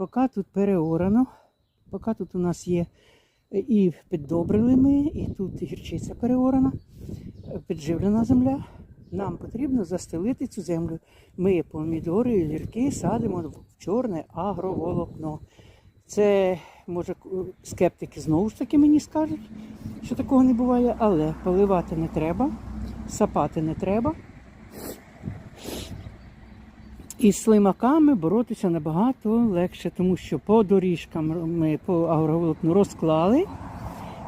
поки тут переорано, поки тут у нас є і піддобрили ми, і тут гірчиця переорана, підживлена земля. Нам потрібно застелити цю землю. Ми помідори і гірки садимо в чорне агроволокно. Це, може, скептики знову ж таки мені скажуть, що такого не буває, але поливати не треба, сапати не треба. І з слимаками боротися набагато легше, тому що по доріжкам ми по агроволокну розклали.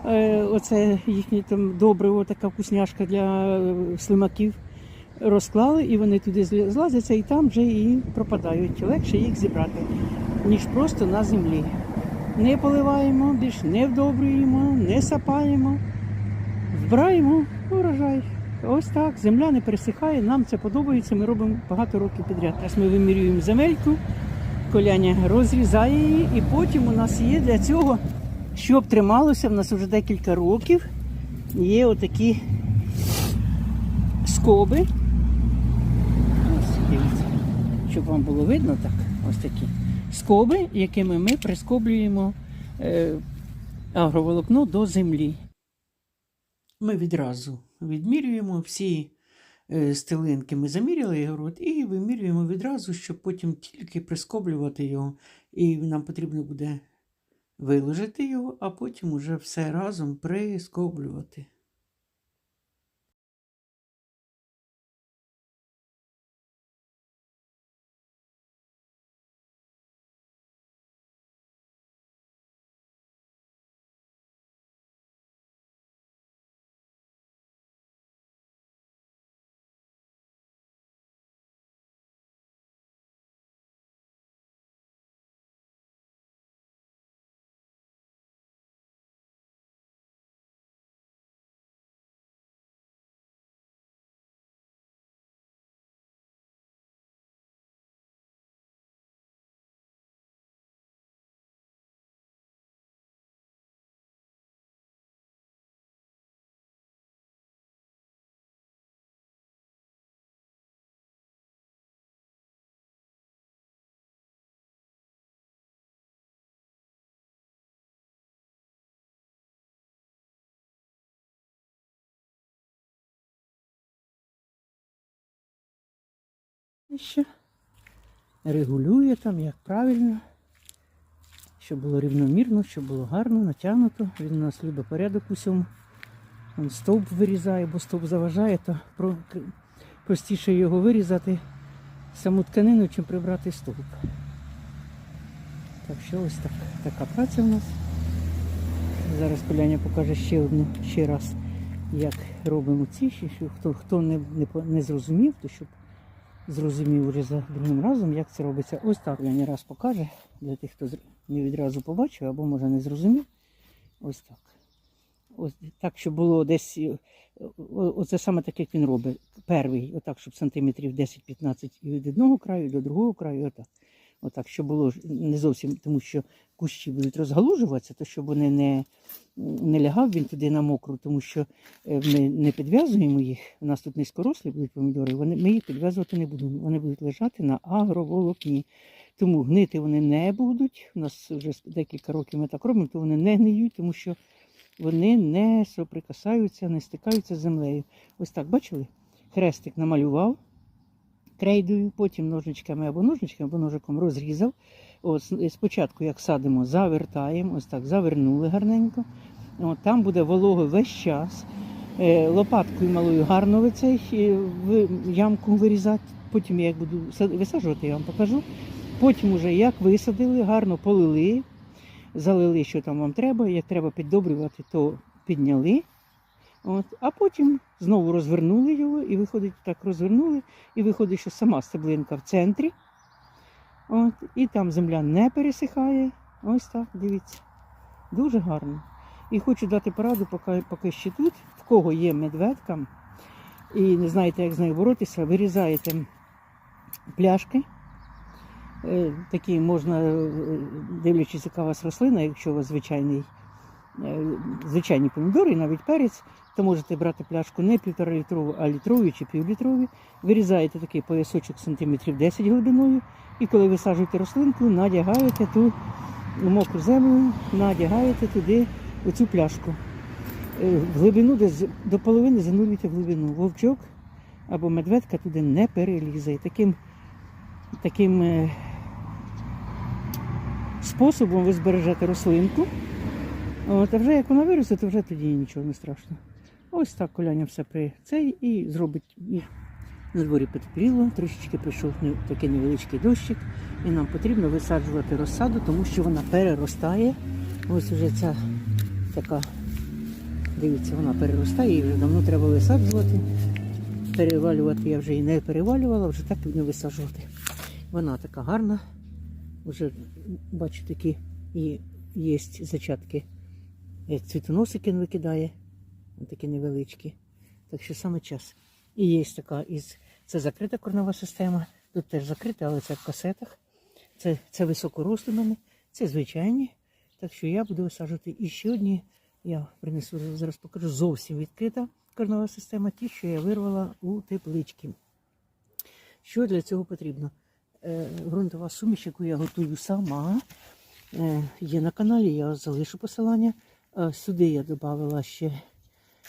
Е, Оце їхнє там добриво, така вкусняшка для е, слимаків. Розклали і вони туди злазяться і там вже і пропадають. Легше їх зібрати, ніж просто на землі. Не поливаємо, більш не вдобрюємо, не сапаємо, збираємо урожай. Ось так, земля не пересихає, нам це подобається, ми робимо багато років підряд. Зараз ми вимірюємо земельку, коляня розрізає її, і потім у нас є для цього, щоб трималося, в нас вже декілька років, є отакі скоби. Ось, дивіться, щоб вам було видно так, ось такі скоби, якими ми прискоблюємо е, агроволокно до землі. Ми відразу відмірюємо всі е, стелинки. Ми заміряли город і вимірюємо відразу, щоб потім тільки прискоблювати його. І нам потрібно буде виложити його, а потім уже все разом прискоблювати. Ще регулює там, як правильно, щоб було рівномірно, щоб було гарно, натягнуто. Він у нас любить порядок у всьому. Він стовп вирізає, бо стовп заважає, то про- простіше його вирізати саму тканину, чим прибрати стовп. Так що ось так, така праця в нас. Зараз Коляня покаже ще одну ще раз, як робимо ці, що хто, хто не, не, не зрозумів, то щоб зрозумів вже другим разом, як це робиться. Ось так Ляня раз покаже для тих, хто не відразу побачив або може не зрозумів. Ось так. Ось так, щоб було десь. е, Оце саме так, як він робить. Перший, отак, щоб сантиметрів 10-15 від одного краю до другого краю, отак. Отак, щоб було не зовсім, тому що кущі будуть розгалужуватися, то щоб вони не, не лягав він туди на мокру, тому що е, ми не підв'язуємо їх. У нас тут низькорослі будуть помідори, вони, ми їх підв'язувати не будемо. Вони будуть лежати на агроволокні. Тому гнити вони не будуть. У нас вже декілька років ми так робимо, то вони не гниють, тому що вони не соприкасаються, не стикаються з землею. Ось так, бачили? Хрестик намалював крейдою, потім ножничками або ножничками, або ножиком розрізав. От, спочатку, як садимо, завертаємо, ось так, завернули гарненько. От, там буде волого весь час. Е, лопаткою малою гарно ви цей е, в ямку вирізати. Потім я буду висаджувати, я вам покажу. Потім уже як висадили, гарно полили, залили, що там вам треба. Як треба піддобрювати, то підняли. От, а потім знову розвернули його і виходить, так розвернули, і виходить, що сама стеблинка в центрі. От, і там земля не пересихає. Ось так, дивіться. Дуже гарно. І хочу дати пораду, поки, поки ще тут, в кого є медведка, і не знаєте, як з нею боротися, вирізаєте пляшки. Е, Такі можна, е, дивлячись, яка у вас рослина, якщо у вас звичайний, е, звичайні помідори, навіть перець, то можете брати пляшку не півтора літрову, а літрову чи півлітрову. Вирізаєте такий поясочок сантиметрів 10 глибиною І коли висаджуєте рослинку, надягаєте ту мокру землю, надягаєте туди оцю пляшку. Е, В глибину десь до половини занурюйте в глибину. Вовчок або медведка туди не перелізе. І таким, таким е, способом ви збережете рослинку. От, а вже як вона виросте, то вже тоді нічого не страшно. Ось так коляня все при цей і зробить. І на дворі потепліло, трішечки прийшов такий невеличкий дощик, і нам потрібно висаджувати розсаду, тому що вона переростає. Ось уже ця така, дивіться, вона переростає, її вже давно треба висаджувати. Перевалювати я вже її не перевалювала, вже так не висаджувати. Вона така гарна. Вже бачу такі і є зачатки. Е, Цвітоносики викидає, такі невеличкі. Так що саме час. І є така із це закрита корнова система. Тут теж закрита, але це в касетах. Це, це високорослі мене, це звичайні. Так що я буду висаджувати і ще одні. Я принесу зараз покажу зовсім відкрита корнова система, ті, що я вирвала у теплички. Що для цього потрібно? Е, ґрунтова суміш, яку я готую сама. Е, є на каналі, я залишу посилання. Е, сюди я додавала ще,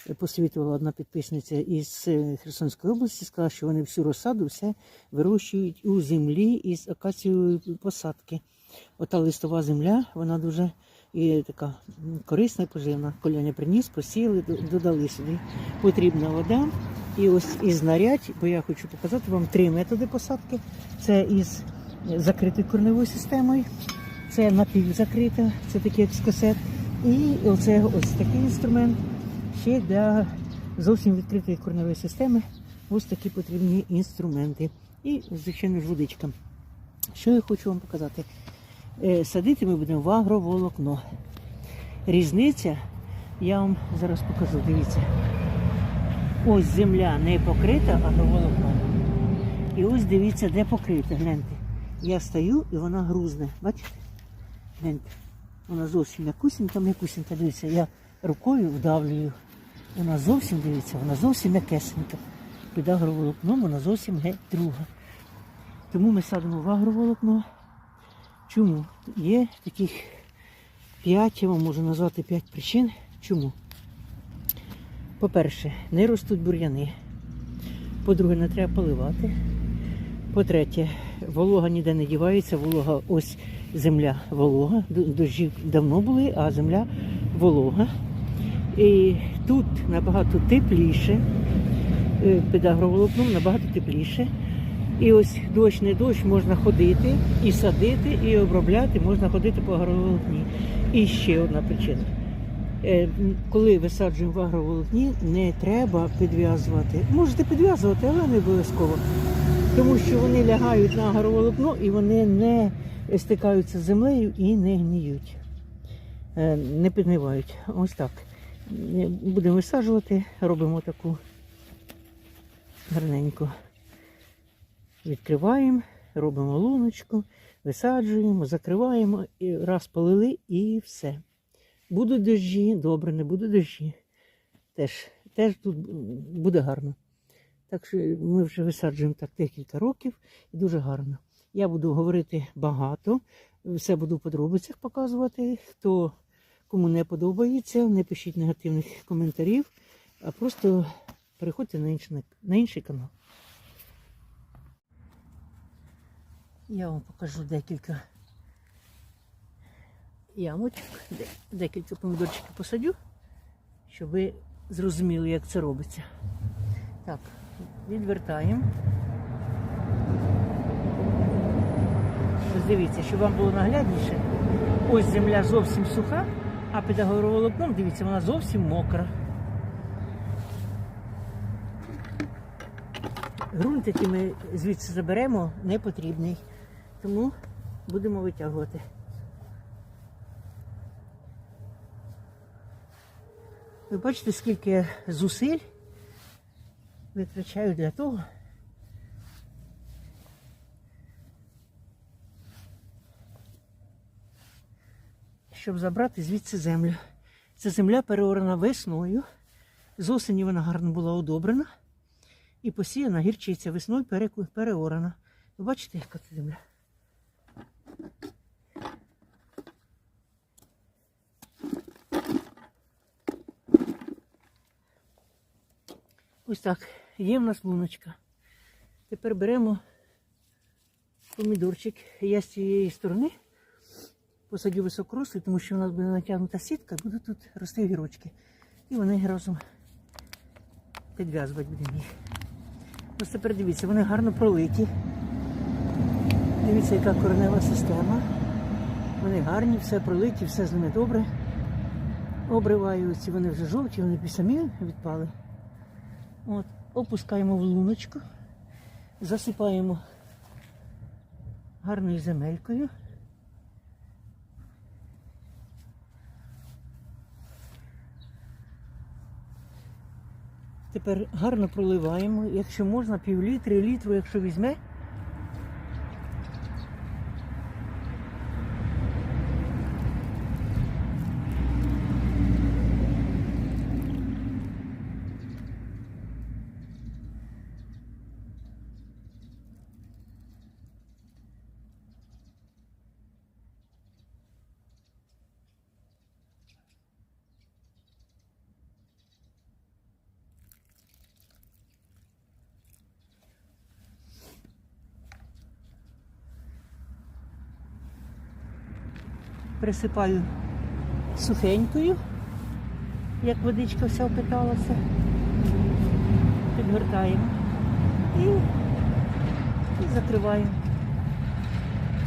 е, посвітувала одна підписниця із е, Херсонської області, сказала, що вони всю розсаду все вирощують у землі із акацієвої посадки. Ота листова земля, вона дуже і така корисна, поживна. Коляня приніс, посіяли, додали сюди. Потрібна вода. І ось із знарядь, бо я хочу показати вам три методи посадки. Це із закритою корневою системою, це напівзакрита, це такий як. І оце ось такий інструмент ще для зовсім відкритої корневої системи. Ось такі потрібні інструменти. І, звичайно ж. Що я хочу вам показати? Е, Садити ми будемо в агроволокно. Різниця, я вам зараз покажу, дивіться. Ось земля не покрита агроволокном. І ось дивіться, де покрита. Гляньте. Я стою і вона грузне. Бачите? Гляньте. Вона зовсім м'якусінька, м'якусінька. Дивіться, я рукою вдавлюю. Вона зовсім дивіться, вона зовсім м'якесенька. Під агроволокном вона зовсім геть друга. Тому ми садимо в агроволокно. Чому? Є таких п'ять, я вам можу назвати п'ять причин. Чому? По-перше, не ростуть бур'яни. По-друге, не треба поливати. По-третє, волога ніде не дівається, волога ось земля волога. Д- Дощі давно були, а земля волога. І тут набагато тепліше, е, під агроволокном набагато тепліше. І ось дощ не дощ, можна ходити і садити, і обробляти, можна ходити по агроволокні. І ще одна причина. Е, Коли висаджуємо в агроволокні, не треба підв'язувати. Можете підв'язувати, але не обов'язково. Тому що вони лягають на агроволокно і вони не стикаються з землею і не гніють, Е, не підгнивають. Ось так. Е, Будемо висаджувати, робимо таку гарненьку. Відкриваємо, робимо луночку, висаджуємо, закриваємо, і раз полили і все. Будуть дощі, добре, не буде дощі. Теж, теж тут буде гарно. Так що ми вже висаджуємо так декілька років і дуже гарно. Я буду говорити багато, все буду в подробицях показувати. Хто кому не подобається, не пишіть негативних коментарів, а просто переходьте на інший, на інший канал. Я вам покажу декілька ямочок, декілька помідорчиків посадю, щоб ви зрозуміли, як це робиться. Так, відвертаємо. Дивіться, щоб вам було наглядніше. Ось земля зовсім суха, а під агроволокном, дивіться, вона зовсім мокра. Грунт, який ми звідси заберемо, не потрібний. Тому будемо витягувати. Ви бачите, скільки зусиль витрачаю для того, щоб забрати звідси землю. Ця земля переорана весною. З осені вона гарно була одобрена і посіяна гірчиця весною переорана. Ви бачите, яка це земля? Ось так, є в нас луночка. Тепер беремо помідорчик. Я з цієї сторони посадю високорослий, тому що у нас буде натягнута сітка, будуть тут рости гірочки. І вони разом підв'язувати будемо їх. Ось тепер дивіться, вони гарно пролиті. Дивіться, яка коренева система. Вони гарні, все пролиті, все з ними добре. Обриваються, вони вже жовті, вони самі відпали. От, опускаємо в луночку, засипаємо гарною земелькою. Тепер гарно проливаємо, якщо можна, пів літри, літру, якщо візьме. Присипаю сухенькою, як водичка вся впиталася. Підгортаємо і, і закриваємо.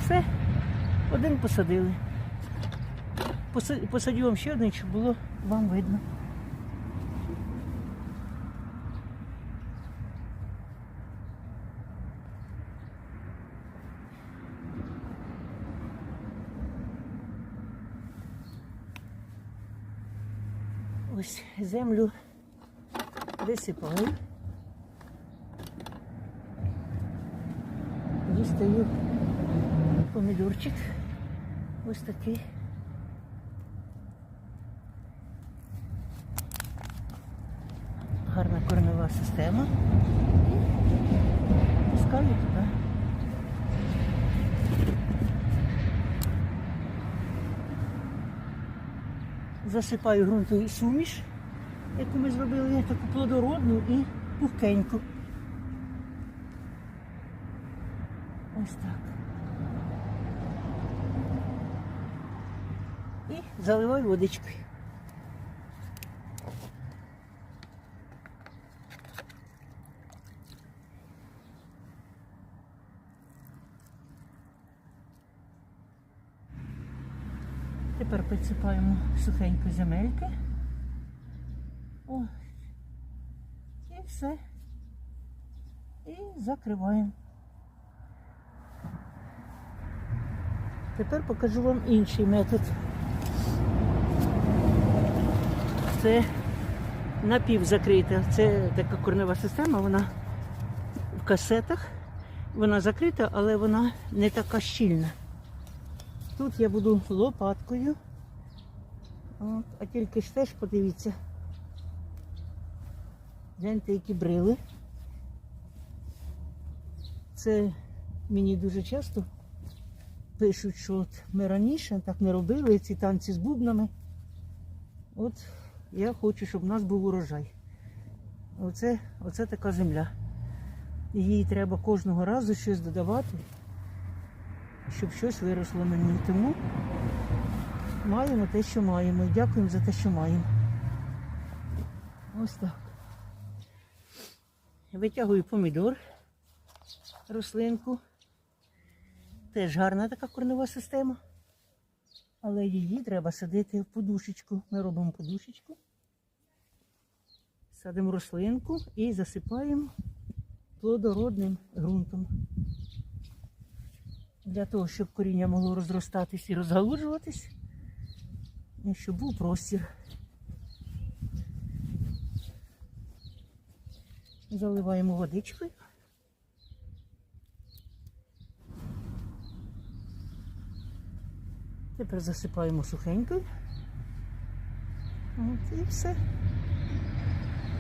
Все, один посадили. Посадю вам ще один, щоб було вам видно. Ось землю висипаю. Дістаю помідорчик. Ось такий. Гарна корнева система. І пускаю туди. Засипаю ґрунтову суміш, яку ми зробили, таку плодородну і пухкеньку. Ось так. І заливаю водичкою. Тепер підсипаємо сухенько земельки. О. І все. І закриваємо. Тепер покажу вам інший метод. Це напівзакрита. Це така корнева система, вона в касетах. Вона закрита, але вона не така щільна. Тут я буду лопаткою. От, а тільки ж теж подивіться. Гляньте, які брили. Це мені дуже часто пишуть, що от ми раніше так не робили ці танці з бубнами. От я хочу, щоб у нас був урожай. Оце, оце така земля. Їй треба кожного разу щось додавати щоб щось виросло на ній. Тому маємо те, що маємо. І дякуємо за те, що маємо. Ось так. Витягую помідор, рослинку. Теж гарна така корнева система. Але її треба садити в подушечку. Ми робимо подушечку. Садимо рослинку і засипаємо плодородним ґрунтом для того, щоб коріння могло розростатись і розгалуджуватись, і щоб був простір. Заливаємо водичкою. Тепер засипаємо сухенькою. От, і все.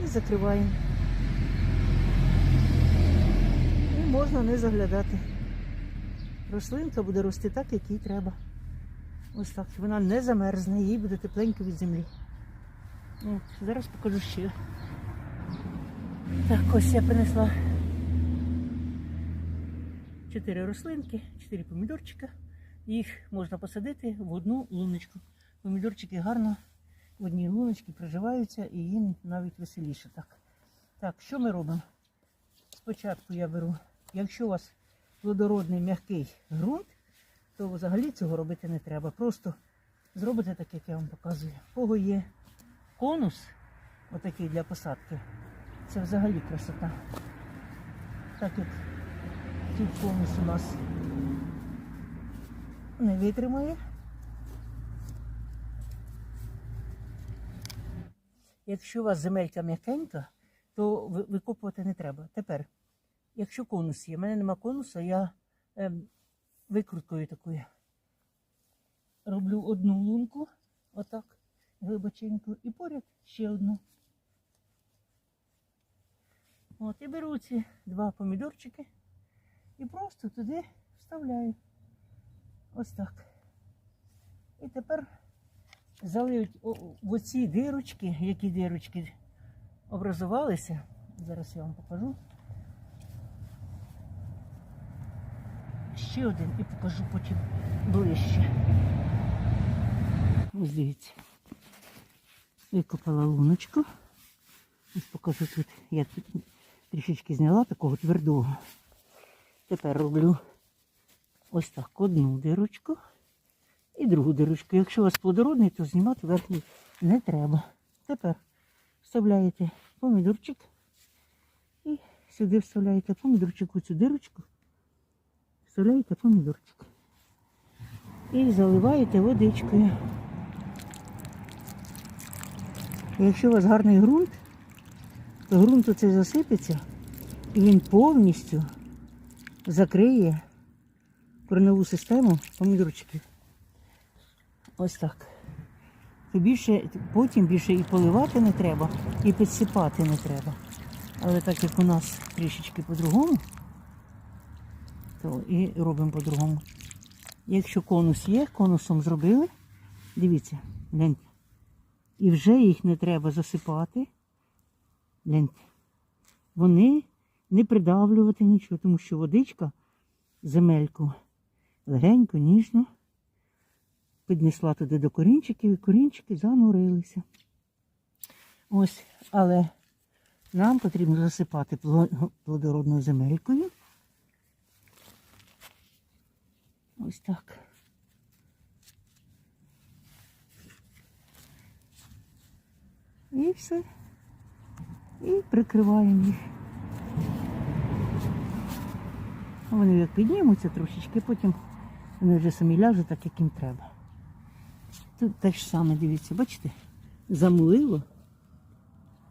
І закриваємо. І можна не заглядати рослинка буде рости так, як їй треба. Ось так. Вона не замерзне, їй буде тепленько від землі. От, Зараз покажу ще. Так, ось я принесла чотири рослинки, чотири помідорчика. Їх можна посадити в одну луночку. Помідорчики гарно в одній луночці приживаються і їм навіть веселіше. Так, так що ми робимо? Спочатку я беру, якщо у вас плодородний м'який ґрунт, то взагалі цього робити не треба. Просто зробите так, як я вам показую. У кого є конус, отакий для посадки, це взагалі красота. Так як тут конус у нас не витримає. Якщо у вас земелька м'якенька, то викопувати не треба. Тепер, якщо конус є, в мене нема конуса, я ем, викруткою такою роблю одну лунку, отак, глибоченьку, і поряд ще одну. От, і беру ці два помідорчики і просто туди вставляю. Ось так. І тепер залиють в оці дирочки, які дирочки образувалися. Зараз я вам покажу. Ще один і покажу потім ближче. Ось дивіться. Викопала луночку. Ось покажу тут. Я тут трішечки зняла такого твердого. Тепер роблю ось так одну дирочку і другу дирочку. Якщо у вас плодородний, то знімати верхній не треба. Тепер вставляєте помідорчик і сюди вставляєте помідорчик у цю дирочку. Вставляєте помідорчик. І заливаєте водичкою. Якщо у вас гарний ґрунт, то ґрунт оцей засипеться і він повністю закриє корневу систему помідорчиків. Ось так. То більше, потім більше і поливати не треба, і підсипати не треба. Але так як у нас трішечки по-другому, то і робимо по-другому. Якщо конус є, конусом зробили, дивіться, гляньте. І вже їх не треба засипати. Гляньте. Вони не придавлювати нічого, тому що водичка земельку легенько, ніжно піднесла туди до корінчиків, і корінчики занурилися. Ось, але нам потрібно засипати плодородною земелькою. Ось так. І все. І прикриваємо їх. Вони як піднімуться трошечки, потім вони вже самі ляжуть так, як їм треба. Тут те ж саме, дивіться, бачите, замулило.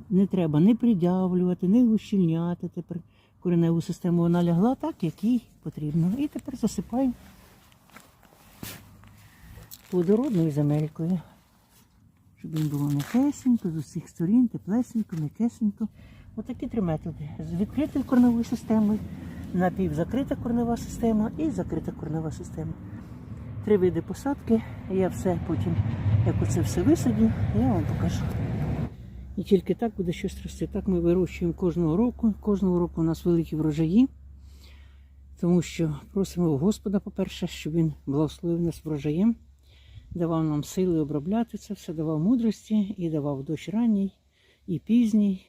Не треба не придавлювати, не ущільняти тепер кореневу систему. Вона лягла так, як їй потрібно. І тепер засипаємо плодородною земелькою. Щоб їм було м'якесенько, з усіх сторін, теплесенько, м'якесенько. Отакі три методи. З відкритою корневою системою, напівзакрита корнева система і закрита корнева система. Три види посадки. Я все потім, як оце все висадю, я вам покажу. І тільки так буде щось рости. Так ми вирощуємо кожного року. Кожного року у нас великі врожаї, тому що просимо Господа, по-перше, щоб він благословив нас врожаєм, давав нам сили обробляти це все, давав мудрості і давав дощ ранній і пізній.